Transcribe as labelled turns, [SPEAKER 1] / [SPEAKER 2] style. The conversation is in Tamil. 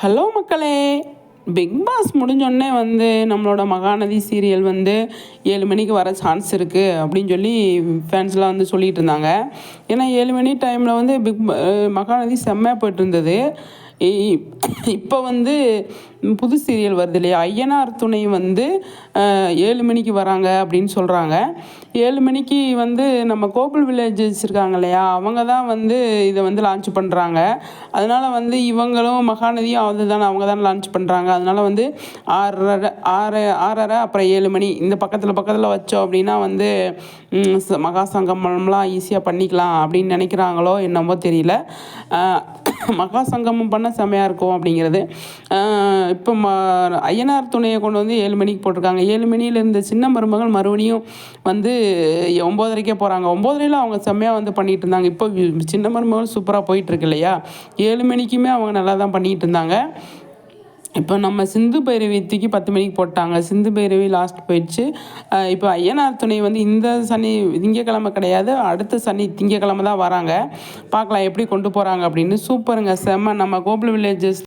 [SPEAKER 1] ஹலோ மக்களே பிக் பாஸ் முடிஞ்சோடனே வந்து நம்மளோட மகாநதி சீரியல் வந்து ஏழு மணிக்கு வர சான்ஸ் இருக்குது அப்படின்னு சொல்லி ஃபேன்ஸ்லாம் வந்து சொல்லிகிட்டு இருந்தாங்க. ஏன்னா ஏழு மணி டைமில் வந்து பிக் மகாநதி செம்மையாக போயிட்டு இருந்தது. இப்போ வந்து புது சீரியல் வருது இல்லையா? ஐயனார் துணை வந்து ஏழு மணிக்கு வராங்க அப்படின்னு சொல்கிறாங்க ஏழு மணிக்கு வந்து நம்ம கோகுல் வில்லேஜஸ் இருக்காங்க இல்லையா? அவங்க தான் வந்து இதை வந்து லான்ச் பண்ணுறாங்க அதனால் வந்து இவங்களும் மகாநதியும் அது தானே அவங்க தான் லான்ச் பண்ணுறாங்க அதனால் வந்து ஆறரை ஆறு ஆறரை அப்புறம் ஏழு மணி இந்த பக்கத்தில் பக்கத்தில் வச்சோம் அப்படின்னா வந்து மகா சங்கமம்லாம் ஈஸியாக பண்ணிக்கலாம் அப்படின்னு நினைக்கிறாங்களோ என்னமோ தெரியல. மகா சங்கமம் பண்ண செமையாக இருக்கும் அப்படிங்கிறது. இப்போ ம ஐயனார் துணையை கொண்டு வந்து ஏழு மணிக்கு போட்டிருக்காங்க. ஏழு மணியில் இருந்த சின்ன மருமகள் மறுபடியும் வந்து ஒம்போதரைக்கே போகிறாங்க ஒம்போதரையில் அவங்க செம்மையாக வந்து பண்ணிகிட்டு இருந்தாங்க. இப்போ சின்ன மருமகள் சூப்பராக போயிட்டுருக்கு இல்லையா? ஏழு மணிக்குமே அவங்க நல்லா தான் பண்ணிகிட்டு இருந்தாங்க. இப்போ நம்ம சிந்து பைரவி தூக்கி பத்து மணிக்கு போட்டாங்க. சிந்து பைரவி லாஸ்ட் போயிடுச்சு. இப்போ ஐயனார் துணை வந்து இந்த சனி திங்கக்கிழமை கிடையாது. அடுத்த சனி திங்கக்கிழமை தான் வராங்க. பார்க்கலாம் எப்படி கொண்டு போகிறாங்க அப்படின்னு. சூப்பருங்க. செம்ம. நம்ம கோகுல் வில்லேஜஸ்